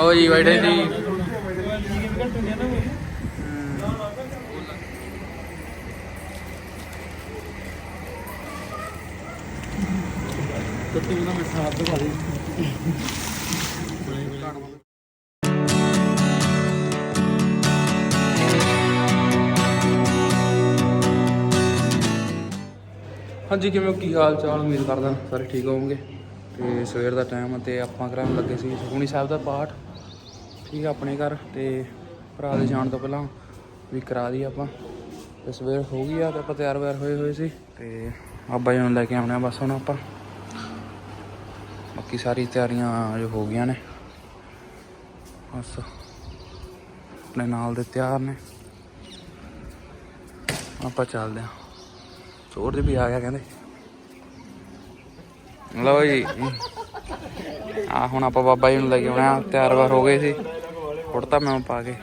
ਉਹ ਜੀ ਬੈਠੇ ਸੀ। ਕੁੱਤੀ ਨੂੰ ਮੈਂ ਸਾਥ ਦਿਖਾ ਦੇ ਹਾਂਜੀ, ਕਿਵੇਂ ਹੋ? ਕੀ ਹਾਲ ਚਾਲ? ਉਮੀਦ ਕਰਦਾ ਸਾਰੇ ਠੀਕ ਹੋਵੋਗੇ। ਤੇ ਸਵੇਰ ਦਾ ਟਾਈਮ ਆ ਤੇ ਆਪਾਂ ਕਰਾਂ ਲੱਗੇ ਸੀ ਸੁਖਮਨੀ ਸਾਹਿਬ ਦਾ ਪਾਠ। ਠੀਕ ਆ ਆਪਣੇ ਘਰ ਤੇ ਭਰਾ ਦੇ ਜਾਣ ਤੋਂ ਪਹਿਲਾਂ ਵੀ ਕਰਾ ਦੀ ਆਪਾਂ। ਤੇ ਸਵੇਰ ਹੋ ਗਈ ਆ ਤੇ ਆਪਾਂ ਤਿਆਰ ਵਿਆਰ ਹੋਏ ਹੋਏ ਸੀ ਤੇ ਬਾਬਾ ਜੀ ਨੂੰ ਲੈ ਕੇ ਆਉਣੇ ਆ ਬਸ ਹੁਣ ਆਪਾਂ। ਬਾਕੀ ਸਾਰੀ ਤਿਆਰੀਆਂ ਜੋ ਹੋ ਗਈਆਂ ਨੇ, ਬਸ ਆਪਣੇ ਨਾਲ ਦੇ ਤਿਆਰ ਨੇ। ਆਪਾਂ ਚੱਲਦੇ ਹਾਂ। ਚੋਰ ਦੇ ਵੀ ਆ ਗਿਆ ਕਹਿੰਦੇ। ਲਓ ਜੀ। ਆ ਹੁਣ ਆਪਾਂ ਬਾਬਾ ਜੀ ਨੂੰ ਲੈ ਕੇ ਆਉਣਾ, ਤਿਆਰ ਵਾਰ ਹੋ ਗਏ ਸੀ। ਕੁੜਤਾ ਮੈਂ ਪਾ ਕੇ।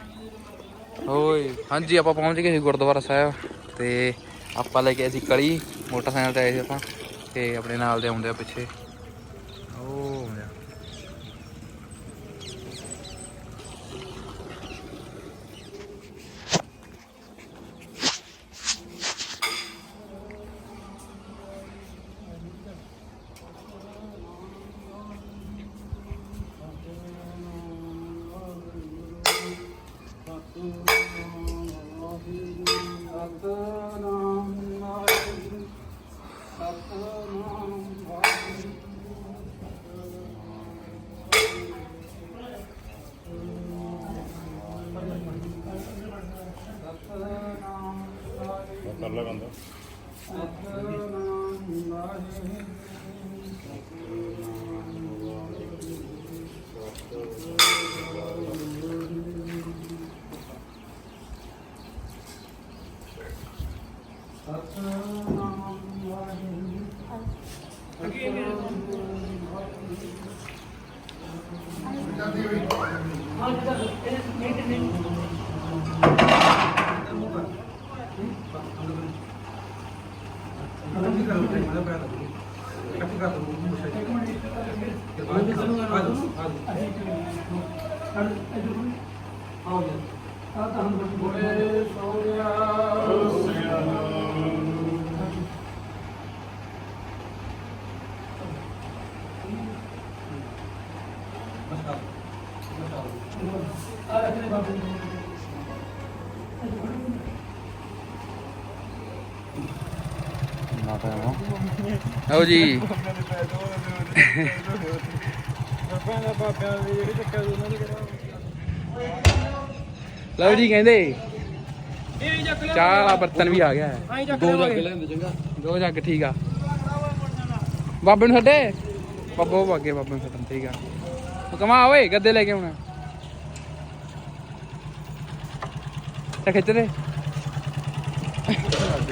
ਓਏ, ਹਾਂਜੀ, ਆਪਾਂ ਪਹੁੰਚ ਗਏ ਸੀ ਗੁਰਦੁਆਰਾ ਸਾਹਿਬ ਤੇ ਆਪਾਂ ਲੈ ਕੇ ਆਏ ਸੀ ਕਲੀ, ਮੋਟਰਸਾਈਕਲ ਤੇ ਆਏ ਸੀ ਆਪਾਂ ਤੇ ਆਪਣੇ ਨਾਲ ਦੇ ਆਉਂਦੇ ਆ ਪਿੱਛੇ। ਓ। ਮਾਤਾ ਆ ਲਓ ਜੀ। ਲਓ ਜੀ ਕਹਿੰਦੇ ਚਾਹ ਵਾਲਾ ਬਰਤਨ ਵੀ ਆ ਗਿਆ ਹੈ। ਦੋ ਜੱਗ ਲੈਂਦੇ ਚੰਗਾ। ਦੋ ਜੱਗ ਠੀਕ ਆ। ਬਾਬੇ ਨੂੰ ਛੱਡੇ? ਬਾਬਾ ਅੱਗੇ ਬਾਬੇ ਨੂੰ ਛੱਡਣ ਠੀਕ ਆ। ਕਮਾ ਓਏ ਗੱਦੇ ਲੈ ਕੇ ਆਉਣਾ। ਤੇ ਖਿੱਚ ਦੇ।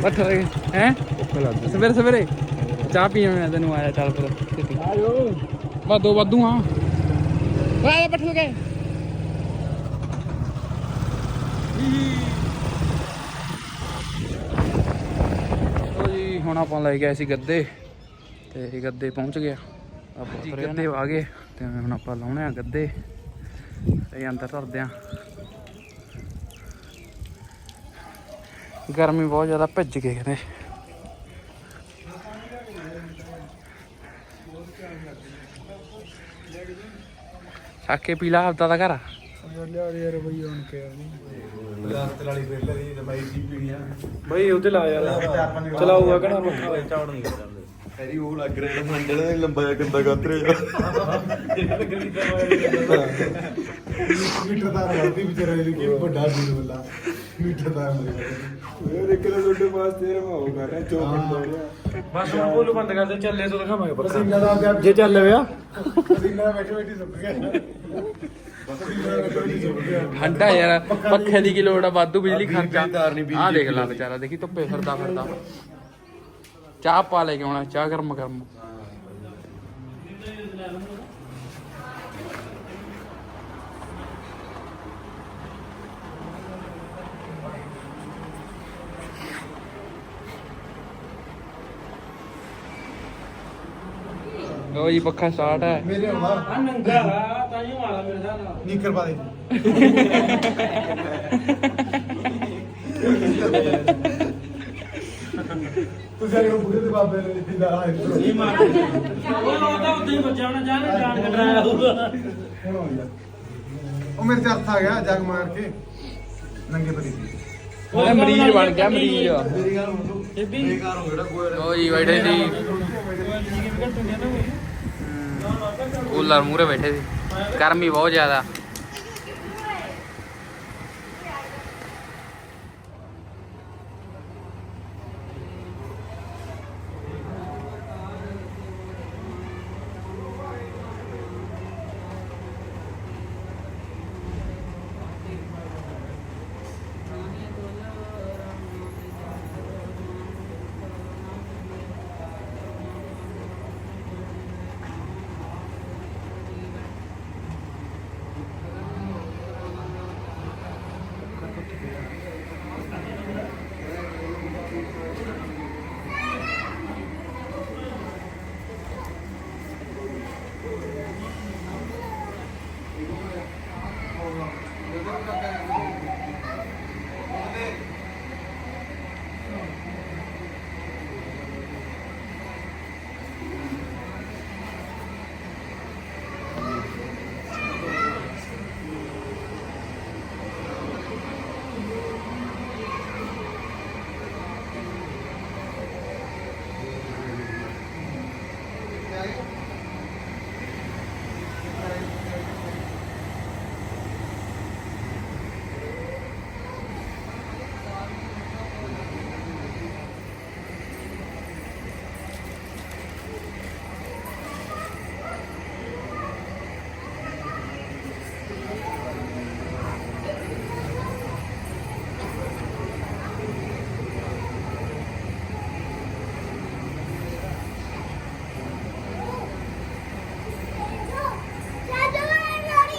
ਬੱਠ ਹੈ? ਸਵੇਰੇ ਸਵੇਰੇ। ਚਾਹ ਪੀਣ ਮੈਂ ਤੈਨੂੰ ਆਇਆ ਚੱਲ ਫਿਰ। ਆਇਓ ਬਾ ਦੋ ਵਾਧੂ ਆ। ਆ ਬੱਠ ਜੀ ਹੁਣ ਆਪਾਂ ਲੈ ਗਏ ਸੀ ਗੱਦੇ। ਤੇ ਗੱਦੇ ਪਹੁੰਚ ਗਿਆ। ਆਪਾਂ ਗੱਦੇ। ਆ ਗਏ। ਤੇ ਹੁਣ ਆਪਾਂ ਲਾਉਣੇ ਆ ਗੱਦੇ। ਤੇ ਅੰਦਰ ਧਰਦੇ ਆ। ਗਰਮੀ ਬਹੁਤ ਜ਼ਿਆਦਾ ਭਿੱਜ ਗਏ ਕਹਿੰਦੇ ਸਾਕੇ ਪੀਲਾ ਆਪਦਾ ਦਾ ਘਰ। ਆ ਲਿਆ ਯਾਰ ਬਈ ਹੁਣ ਕੇ ਲਾਸਟ ਵਾਲੀ ਬਿੱਲ ਦੀ ਲੰਬਾਈ ਦੀ ਪੀੜੀਆਂ ਬਈ ਉਹਦੇ ਲਾ ਯਾਰ। ਚਲਾਊਗਾ ਕਹਣਾ ਪੱਖਾ ਝਾੜ ਨਹੀਂ ਕਰਦਾ ਐਰੀ ਉਹ ਲੱਗ ਰਿਹਾ ਮੰਡਲ ਦਾ ਲੰਬਾ ਜਿਹਾ ਗੰਦਾ ਗੱਤ ਰਿਹਾ। ਮੀਟਰ ਦਾ ਰਲਦੀ ਵਿਚਾਰਾ ਇਹ ਕੀ ਵੱਡਾ ਵੀਰ ਬੱਲਾ ਮੀਟਰ ਦਾ ਮੇਰੇ ਇੱਕ ਦਾ ਛੋਟੇ ਪਾਸ ਤੇਰੇ ਮਾ ਹੋ ਕਰ ਰਿਹਾ ਚੋਪੜ ਤੋੜਿਆ ਬਸ ਹੁਣ ਬੋਲੂ ਬੰਦ ਕਰਦੇ ਚੱਲੇ ਤੋਂ ਦਿਖਾਵਾਂਗੇ ਪਸੀਨਾ ਦਾ ਪਿਆ ਜੇ ਚੱਲ ਬੈਠੇ ਬੈਠੇ ਸੁੱਕ ਗਿਆ। ਪਸੀਨਾ ਬੈਠੇ ਬੈਠੇ ਸੁੱਕ ਗਿਆ। ਠੰਡਾ ਯਾਰ ਪੱਖੇ ਦੀ ਕੀ ਲੋੜ ਆ? ਵਾਧੂ ਬਿਜਲੀ ਖਰਚਾ। ਆਹ ਦੇਖ ਲੈ ਵਿਚਾਰਾ ਦੇਖੀ ਧੁੱਪੇ ਫਿਰਦਾ ਫਿਰਦਾ। ਚਾਹ ਪਾ ਲੈ ਕੇ ਆਉਣਾ ਚਾਹ ਗਰਮ ਗਰਮ ਲੋ ਜੀ ਪੱਖਾ ਸਟਾਰਟ ਹੈ। ਮੇਰੇ ਆ ਨੰਗਾ ਰਾ ਤਾਂ ਨੀਕਰ ਪਾ ਦੇ। ਤੁਸੀਂ ਆਏ ਬੁੜੇ ਦੇ ਬਾਬੇ ਨੇ ਦਿੰਦਾ ਆਏ ਇਹ ਮਾਰ ਉਹ ਮੇਰੇ ਤੇ ਹੱਥ ਆ ਗਿਆ ਜਗ ਮਾਰ ਕੇ। ਨੰਗੇ ਪਰੀ ਉਹ ਮਰੀਜ਼ ਬਣ ਗਿਆ ਮਰੀਜ਼। ਮੇਰੀ ਗੱਲ ਸੁਣ ਤੂੰ। ਬੇਕਾਰ ਹੋ ਗਿਆ ਗੋਇਆ ਉਹ ਜੀ ਬੈਠੇ ਸੀ ਕੂਲਰ ਮੂਰੇ ਬੈਠੇ ਸੀ। ਗਰਮੀ ਬਹੁਤ ਜ਼ਿਆਦਾ।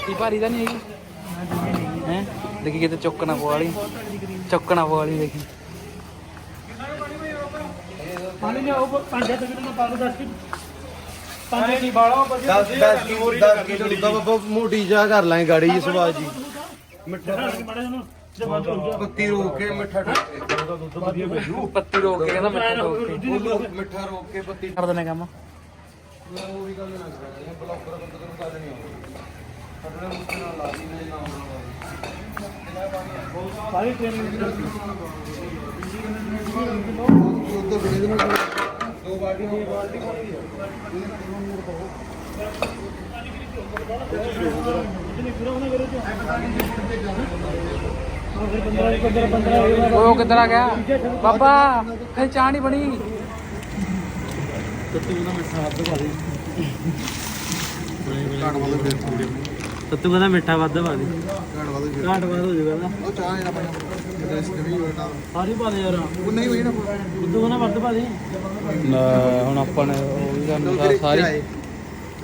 ਕੀ ਭਾਰੀ ਤਾਂ ਨਹੀਂ ਹੈਗੀ? ਹੈ? ਦੇਖੀ ਕਿਤੇ ਚੁੱਕਣਾ ਪਵਾ ਲਈ ਚੁੱਕਣਾ ਪਵਾ ਲਈ ਦੇਖੀ। ਪਾਣੀ ਲਿਆਓ ਪੰਜ ਤੱਕ ਨਾ ਪਾ ਦੋ 10 ਕਿ ਪੰਜ ਨਹੀਂ ਬਾਲਾ 10 10 ਕੀ 10 ਕੀ ਤੋਂ ਬਾਬਾ ਮੋਟੀ ਜਾ ਕਰ ਲਾਂਗੇ ਗਾੜੀ ਜੀ ਸਵਾਦ ਜੀ। ਮਿੱਠਾ। ਪੱਤੀ ਰੋਕ ਕੇ ਮਿੱਠਾ ਪੱਤੀ ਰੋਕ ਕੇ ਕਹਿੰਦਾ ਮਿੱਠਾ ਰੋਕ ਕੇ। ਕੇ ਮਿੱਠਾ ਰੋਕ ਕੇ ਪੱਤੀ ਕਰ ਦਨੇ ਕੰਮ। ਉਹ ਵੀ ਗੱਲ ਨਾ ਕਰਾਂਗੇ ਬਲੌਕਰ ਬੰਦ ਨੂੰ ਕਰ ਨਹੀਂ ਆਉਂਦਾ ਸਾਡੇ ਨਾਲ ਮੁੱਕੇ ਨਾਲ ਲਾ ਦੀ ਨਹੀਂ ਨਾ ਆਉਣਾ ਸਾਰੀ ਟ੍ਰੇਨ ਉਧਰ ਬੜੇ ਦਿਨੋਂ ਦੋ ਬਾਲਟੀਆਂ ਦੋ ਬਾਲਟੀ ਉਹ ਕਿੱਧਰ ਆ ਗਿਆ ਬਾਬਾ ਇਹ ਚਾਹ ਨਹੀਂ ਬਣੀ ਤੂੰ ਕਹਿੰਦਾ ਮਿੱਠਾ ਵੱਧ ਪਾ ਦੇ ਘਾਟ ਵਾਦ ਘਾਟ ਵੱਧ ਹੋ ਜਾਊਗਾ ਨਾ ਉਹ ਚਾਹ ਨਹੀਂ ਨਾ ਪਾਇਆ ਰੈਸਟ ਵੀ ਹੋਣਾ ਸਾਰੀ ਪਾ ਦੇ ਯਾਰ ਉਹ ਨਹੀਂ ਹੋਈ ਨਾ ਤੂੰ ਕਹਿੰਦਾ ਵੱਧ ਪਾ ਦੇ ਹੁਣ ਆਪਾਂ ਨੇ ਉਹ ਵੀ ਕਰਨੀ ਸਾਰੀ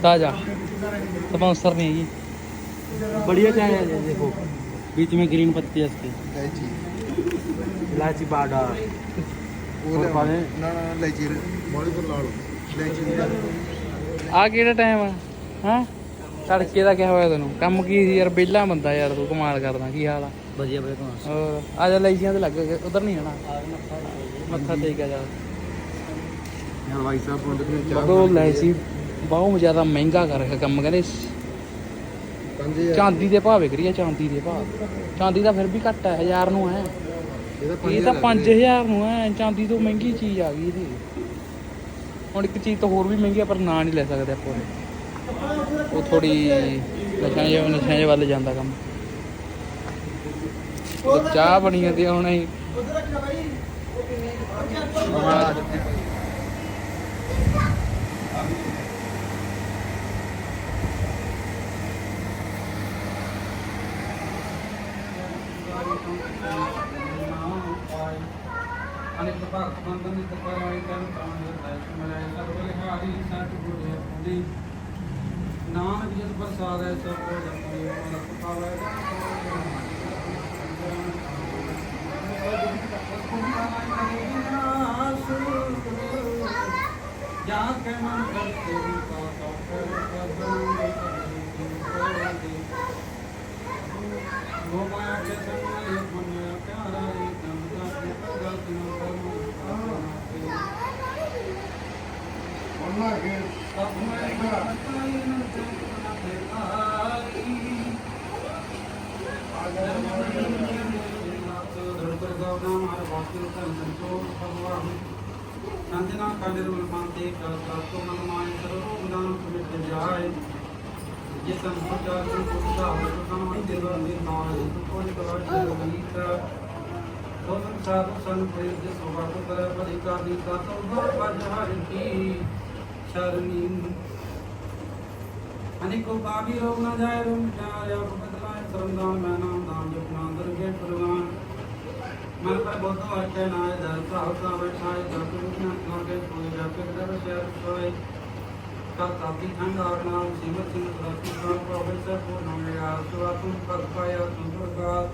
ਤਾਜ਼ਾ ਸਪਾਂਸਰ ਨਹੀਂ ਹੈਗੀ बढ़िया चाय है ये देखो बीच में ग्रीन पत्ती है इसके ਲੈਚੀ इलायची पाउडर ਉਹ ਲੈ ਪਾ ਦੇ। ਨਾ ਨਾ ਤੜਕੇ ਦਾ ਕਿਹਾ ਹੋਇਆ ਤੈਨੂੰ? ਕੰਮ ਕੀ ਸੀ ਯਾਰ? ਬੇਲਾ ਬੰਦਾ ਯਾਰ ਤੂੰ ਕਮਾਲ ਕਰਦਾ ਕੀ ਹਾਲ ਆ? ਵਧੀਆ ਬਈ ਕਮਾਲ। ਹੋਰ ਆ ਜਾ ਲੈਸੀਆਂ ਤੇ ਲੱਗ ਗਏ ਉਧਰ ਨਹੀਂ ਜਾਣਾ? ਮੱਥਾ ਟੇਕਿਆ ਜਾ। ਯਾਰ ਭਾਈ ਸਾਹਿਬ ਪੁੰਡ ਤੇ ਚਾਹ ਬਹੁਤ ਲੈਸੀ ਬਹੁਤ ਜ਼ਿਆਦਾ ਮਹਿੰਗਾ ਕਰ ਰੱਖਿਆ ਕੰਮ ਕਹਿੰਦੇ ਚਾਂਦੀ ਦੇ ਭਾਅ ਵਿਕ ਚਾਂਦੀ ਦੇ ਭਾਵ ਚਾਂਦੀ ਦਾ ਫਿਰ ਵੀ ਘੱਟ ਹੈ 1000 ਨੂੰ ਹੈ ਇਹ ਤਾਂ 5000 ਨੂੰ ਹੈ ਚਾਂਦੀ ਤੋਂ ਮਹਿੰਗੀ ਚੀਜ਼ ਆ ਗਈ ਇਹਦੀ। ਹੁਣ ਇੱਕ ਚੀਜ਼ ਤਾਂ ਹੋਰ ਵੀ ਮਹਿੰਗੀ ਆ ਪਰ ਨਾ ਨਹੀਂ ਲੈ ਸਕਦੇ ਆਪਾਂ ਉਹ ਥੋੜੀ ਨਸ਼ਿਆਂ ਜਿਹੇ ਨਸ਼ਿਆਂ ਜਿਹੇ ਵੱਲ ਜਾਂਦਾ ਕੰਮ। ਚਾਹ ਬਣੀ ਜਾਂਦੀ ਹੁਣ ਅਸੀਂ ਅਨੇਕ ਭਾਰਤ ਬੰਦਨ ਦੀ ਤਪਾਈ ਕਰਨ ਤਾਂ ਹੈ। ਮੈਂ ਸਰਵ ਲਿਹਾਰੀ ਸਤ ਗੁਰ ਹੈ ਪੁੰਦੀ ਨਾਨਕ ਜਿਸ ਪ੍ਰਸਾਦ ਹੈ ਸਭ نام جس پر سارے سب کو جا کے ਮਾਰ ਵਾਕਿ ਤਨ ਸੰਤੋਖ ਭਗਵਾਨ ਸੰਜਨਾ ਕਾਲੇ ਰੂਲ ਮੰਤੇ ਕਾ ਤਤੋ ਮਨ ਮਾਇ ਸਰੋ ਗੁਦਾਨ ਮਿਟ ਜਾਏ। ਜੇ ਸੰਪਤਾ ਨੂੰ ਪੁੱਛਦਾ ਹੋਵੇ ਤਾਂ ਮਨ ਦੇ ਵਰ ਦੇ ਨਾਲ ਕੋਈ ਕਰਾਸ਼ ਗੀਤ ਤੋ ਸੰਸਾਰ ਸੰ ਪ੍ਰੇਮ ਦੇ ਸੁਭਾਗ ਕਰ ਪਰਿਕਾ ਦੀ ਤਾ ਤੋ ਬਰ ਪਜ ਹਰਿ ਕੀ ਸ਼ਰਨੀ ਅਨੇਕੋ ਬਾਬੀ ਰੋਗ ਨਾ ਜਾਏ ਰੂਮ ਜਾਇਆ ਬਦਲਾਏ ਸਰੰਦਾਨ ਮੈਂ ਨਾਮ ਨਾਮ ਜਪਨਾ ਅੰਦਰ ਕੇ ਪ੍ਰਵਾਨ ਮਨ ਪਰ ਦਰ ਭਾਵ ਕਾ ਬੈਠਾਏ ਜਪ ਰੂਪਨਾ ਕਰਕੇ ਕੋਈ ਜਪ ਸ਼ਹਿਰ ਸੋਏ ਕਰ ਤਾਤੀ ਠੰਡ ਆਗ ਨਾਮ ਸਿਮਤ ਸਿਮਤ ਰਤੀ ਕਾ ਪ੍ਰੋਫੈਸਰ ਕੋ ਨਾਮੇ ਆਸਵਾ ਤੁਮ ਪਦ ਪਾਇਆ ਤੁਮ ਪ੍ਰਕਾਰ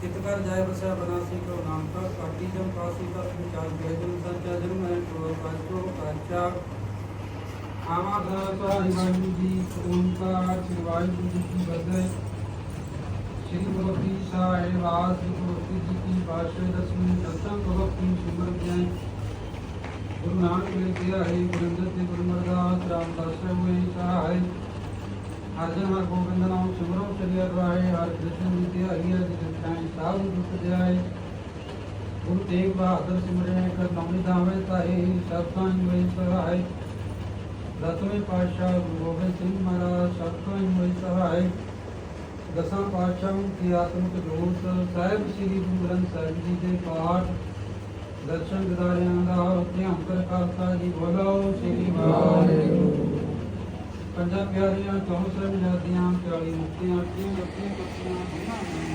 ਕਿਤ ਕਰ ਜਾਏ ਬਸਾ ਬਨਾਸੀ ਕੋ ਨਾਮ ਕਾ ਕਾਟੀ ਜਮ ਕਾਸੀ ਕਾ ਵਿਚਾਰ ਬੇਜਨ ਸੰਚਾ ਜਨ ਮੈਂ ਕੋ ਕਾਚੋ ਕਾਚਾ ਆਵਾ ਤੁਹਾਡੀ ਵਾਹਿਗੁਰੂ ਜੀ ਓੰਕਾਰ ਸ੍ਰੀ ਵਾਹਿਗੁਰੂ ਜੀ ਕੀ ਫਤਿਹ ਸ਼੍ਰੀ ਗੁਰੂ ਜੀ ਸਾਹਿਬ ਵਾਸ ਗੁਰੂ ਜੀ ਕੀ ਬਾਸ਼ੇ ਦਸਵੀਂ ਦਸਮ ਗੁਰੂ ਕੀ ਸਿਮਰ ਜੈ ਗੁਰੂ ਨਾਨਕ ਦੇਵ ਜੀ ਆਏ ਗੁਰੂ ਅੰਗਦ ਦੇਵ ਗੁਰੂ ਅਮਰਦਾਸ ਰਾਮਦਾਸ ਹੋਏ ਸਹਾਇ ਅਰਜਨ ਹਰ ਗੋਬਿੰਦ ਨਾਮ ਸਿਮਰੋ ਚਲਿਆ ਰਾਏ ਹਰ ਕ੍ਰਿਸ਼ਨ ਜੀ ਤੇ ਹਰੀ ਹਰ ਜੀ ਸਾਈਂ ਸਾਧ ਦੁਖ ਜਾਏ ਗੁਰੂ ਤੇਗ ਬਹਾਦਰ ਸਿਮਰੇ ਕਰ ਨੌਮੀ ਦਾਵੇ ਤਾਏ ਸਤਾਂ ਹੋਏ ਸਹਾਇ ਦਸਵੇਂ ਪਾਤਸ਼ਾਹ ਗੁਰੂ ਗੋਬਿੰਦ ਸਿੰਘ ਮਹਾਰਾਜ ਸਤਿ ਹੋਏ ਸਹਾਇ ਦਸਾਂ ਪਾਤਸ਼ਾਹਾਂ ਕੀ ਆਤਮਿਕ ਜੋਤ ਸਾਹਿਬ ਸ੍ਰੀ ਗੁਰੂ ਗ੍ਰੰਥ ਸਾਹਿਬ ਜੀ ਦੇ ਪਾਠ, ਦਰਸ਼ਨ ਦਿਦਾਰਿਆਂ ਦਾ ਧਿਆਨ ਕਰਤਾ ਜੀ ਬੋਲੋ, ਸ੍ਰੀ ਵਾਹਿਗੁਰੂ। ਪੰਜਾਂ ਪਿਆਰੀਆਂ ਚੌਂਸਠ ਨਜ਼ਾਦੀਆਂ 40 ਮੁਕਤੀਆਂ, ਅੱਠੀਆਂ ਲੱਖੀਆਂ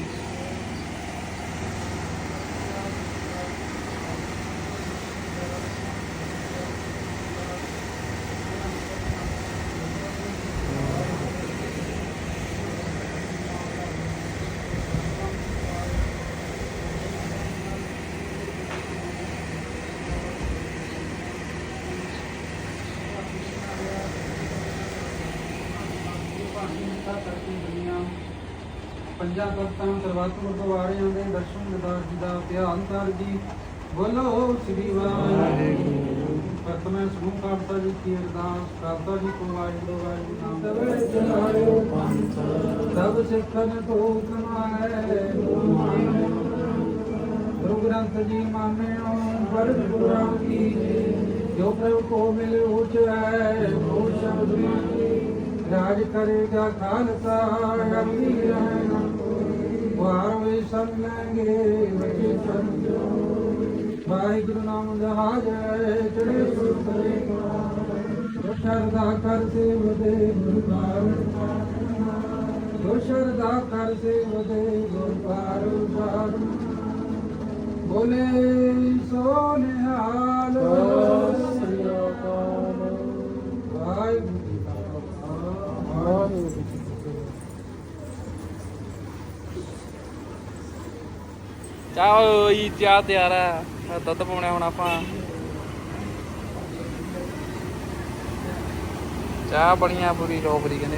ਪੰਜਾਂ ਤਖਤਾਂ ਸਰਬੱਤ ਗੁਰਦੁਆਰਿਆਂ ਦੇ ਦਰਸ਼ਨ ਦਿਦਾਰ ਜੀ ਦਾ ਧਿਆਨ ਕਰ ਜੀ। ਬੋਲੋ ਸ੍ਰੀ ਵਾਹਿਗੁਰੂ। ਪ੍ਰਥਮੇ ਸਮੂਹ ਕਾਰਤਾ ਜੀ ਕੀ ਅਰਦਾਸ ਕਾਰਤਾ ਜੀ ਕੋ ਵਾਹਿਗੁਰੂ ਵਾਹਿਗੁਰੂ ਨਾਮ ਸਵੇ ਚਲਾਇਓ ਪੰਥ। ਸਭ ਸਿੱਖਨ ਕੋ ਕਮਾਏ ਗੁਰੂ ਗ੍ਰੰਥ ਜੀ ਮਾਨਿਓ ਵਰਦ ਗੁਰਾਂ ਕੀ। ਜੋ ਪ੍ਰਭ ਕੋ ਮਿਲੇ ਉਚਾਏ ਉਹ ਸ਼ਬਦ ਰਾਜ ਕਰੇਗਾ ਖਾਲਸਾ ਅਮੀ ਰਹਿਣਾ। ਵਾਰ ਵੇ ਸੰਗਾਂਗੇ ਵਜੇ ਵਾਹਿਗੁਰੂ ਨਾਮ ਜਹਾਜੈ ਚੜੇ ਸੁਤਰੇ ਜੋ ਸ਼ਰਦਾ ਕਰ ਸੇਵਦੇ ਗੁਰੂ ਜੋ ਸ਼ਰਦਾ ਕਰ ਸੇਵਦੇ ਗੁਰੂ ਪਾਰ ਬੋਲੇ ਸੋ ਨਿਹਾਲ ਸ੍ਰੀ ਅਕਾਲ ਵਾਹਿਗੁਰੂ ਜੀ ਕਾ ਖਾਲਸਾ ਵਾਹਿਗੁਰੂ ਜੀ ਕੀ ਫਤਿਹ ਚਾਹ ਹੋਈ ਚਾਹ ਤਿਆਰ ਆ। ਦੁੱਧ ਪਾਉਣਾ ਹੁਣ ਆਪਾਂ। ਚਾਹ ਬਣੀਆਂ ਪੂਰੀ ਰੋਬਰੀ ਕਹਿੰਦੇ।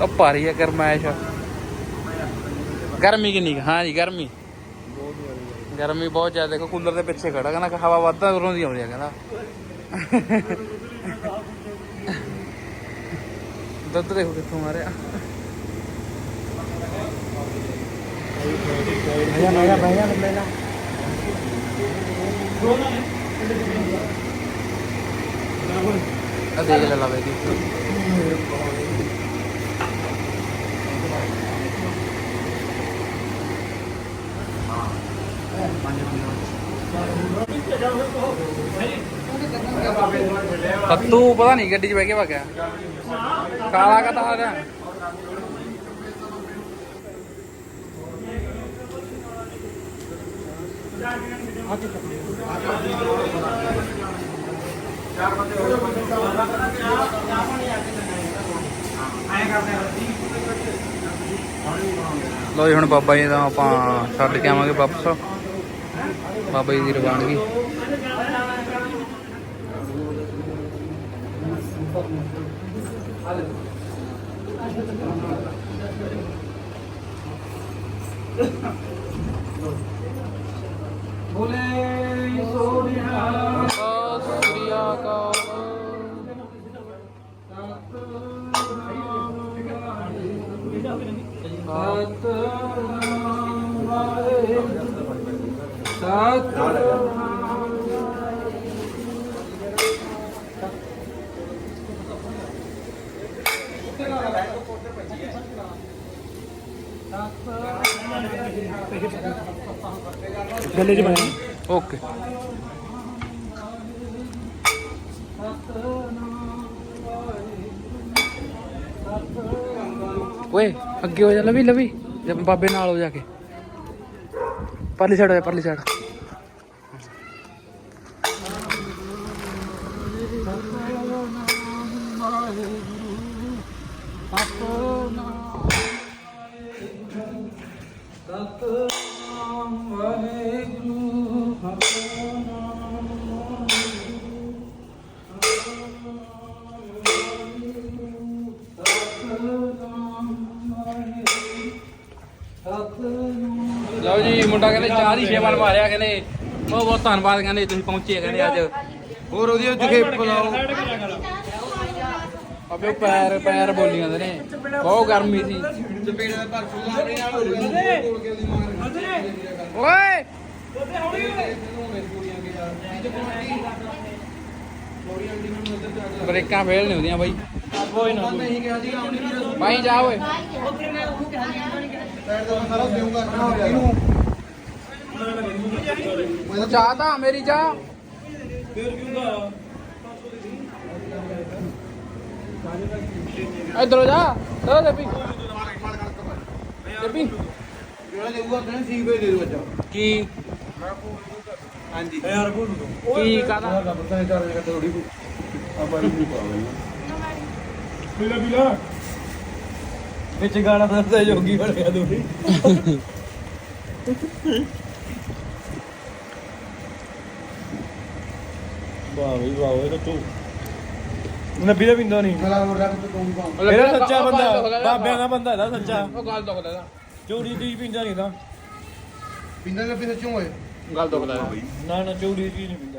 ਉਹ ਭਾਰੀ ਆ ਗਰਮੈਸ਼ ਗਰਮੀ ਕਿੰਨੀ ਕੁ? ਹਾਂ ਜੀ, ਗਰਮੀ। ਗਰਮੀ ਬਹੁਤ ਜ਼ਿਆਦਾ, ਦੇਖੋ ਕੂਲਰ ਦੇ ਪਿੱਛੇ ਖੜਾ, ਕਹਿੰਦਾ ਹਵਾ ਵੱਧਦਾ ਉਰੋਂ ਦੀ ਆਉਂਦੀ ਆ, ਕਹਿੰਦਾ। ਦੁੱਧ ਦੇਖੋ ਕਿੱਥੋਂ ਮਾਰਿਆ ਭਈਆ ਮੈਂ ਭਈਆ ਲੈ ਲੈ ਆ ਦੇਖ ਲੈ ਲਵੇ ਦੀ ਤੂੰ ਪਤਾ ਨਹੀਂ ਗੱਡੀ 'ਚ ਬਹਿ ਕੇ ਵਗਿਆ ਕਾਲਾ ਕਾ ਤਾਂ ਆ ਲੋ ਜੀ, ਹੁਣ ਬਾਬਾ ਜੀ ਦਾ ਆਪਾਂ ਛੱਡ ਕੇ ਆਵਾਂਗੇ ਵਾਪਸ। ਬਾਬਾ ਜੀ ਦੀ ਰਵਾਨਗੀ। ਬੋਲੇ ਸੋਨਿਆ ਸਤਿ ਸ੍ਰੀ ਅਕਾਲ। ਸਤਨਾਮ ਵਾਹਿਗੁਰੂ ਸਤਨਾਮ ਗੱਲੇ 'ਚ ਪਾਇਆ ਓਕੇ। ਓਏ, ਅੱਗੇ ਹੋ ਜਾ ਲਵੀ ਲਵੀ। ਬਾਬੇ ਨਾਲ ਹੋ ਜਾ ਕੇ। ਪਰਲੀ ਸਾਈਡ ਹੋ ਜਾ, ਪਰਲੀ ਸਾਈਡ ਮੁੰਡਾ ਕਹਿੰਦੇ ਚਾਹ ਦੀ ਸੇਵਾ ਮਾਰਿਆ ਕਹਿੰਦੇ। ਬਹੁਤ ਬਹੁਤ ਧੰਨਵਾਦ ਕਹਿੰਦੇ ਤੁਸੀਂ ਪਹੁੰਚੇ ਕਹਿੰਦੇ ਅੱਜ। ਹੋਰ ਉਹਦੀ ਜਗੇ ਪਲਾਓ ਅਬੇ ਪੈਰ ਪੈਰ ਬੋਲੀ ਜਾਂਦੇ ਨੇ। ਬਹੁਤ ਗਰਮੀ ਸੀ। ਓਏ! ਬ੍ਰੇਕਾਂ ਫੇਲ ਨਹੀਂ ਹੁੰਦੀਆਂ ਬਾਈ। ਕੋਈ ਨਾ ਬਾਈ ਜਾ। ਓਏ ਮੈਨੂੰ ਚਾਹ ਤਾਂ ਮੇਰੀ ਚਾਹ। ਇਧਰ ਜਾ। ਚਲੋ ਦੇਪੀ ਦੇਪੀ ਕੀ? ਹਾਂਜੀ। ਯਾਰ ਕੋਲ ਕੀ ਕਾਦਾ ਪਤਾ ਨਹੀਂ ਚੱਲ ਰਿਹਾ ਥੋੜੀ ਆਪਾਂ ਨਹੀਂ ਪਾਵਾਂਗੇ ਬਿਲਾ ਬਿਲਾ ਵਿੱਚ ਗਾਣਾ ਦੱਸਦਾ ਜੋਗੀ ਵਾਹ ਬਈ ਵਾਹ ਇਹ ਤਾਂ ਤੂੰ ਨੱਬੀ ਦਾ ਪਿੰਦਾ ਨਹੀਂ। ਮੇਰਾ ਹੋਰ ਰੱਖ ਤੂੰ ਕੌਣ ਇਹਦਾ ਸੱਚਾ ਬੰਦਾ ਬਾਬਿਆਂ ਦਾ ਬੰਦਾ ਇਹਦਾ ਸੱਚਾ। ਉਹ ਗੱਲ ਦੁਖਦਾ ਇਹਦਾ ਚੋਰੀ ਦੀ ਪਿੰਦਾ ਨਹੀਂ ਤਾਂ। ਪਿੰਡਾਂ ਦੇ ਪਿੱਛੇ ਕਿਉਂ ਹੋਏ ਗੱਲ ਦੁਖਦਾ ਇਹਦਾ। ਨਾ ਨਾ ਚੋਰੀ ਦੀ ਨਹੀਂ ਪਿੰਦਾ।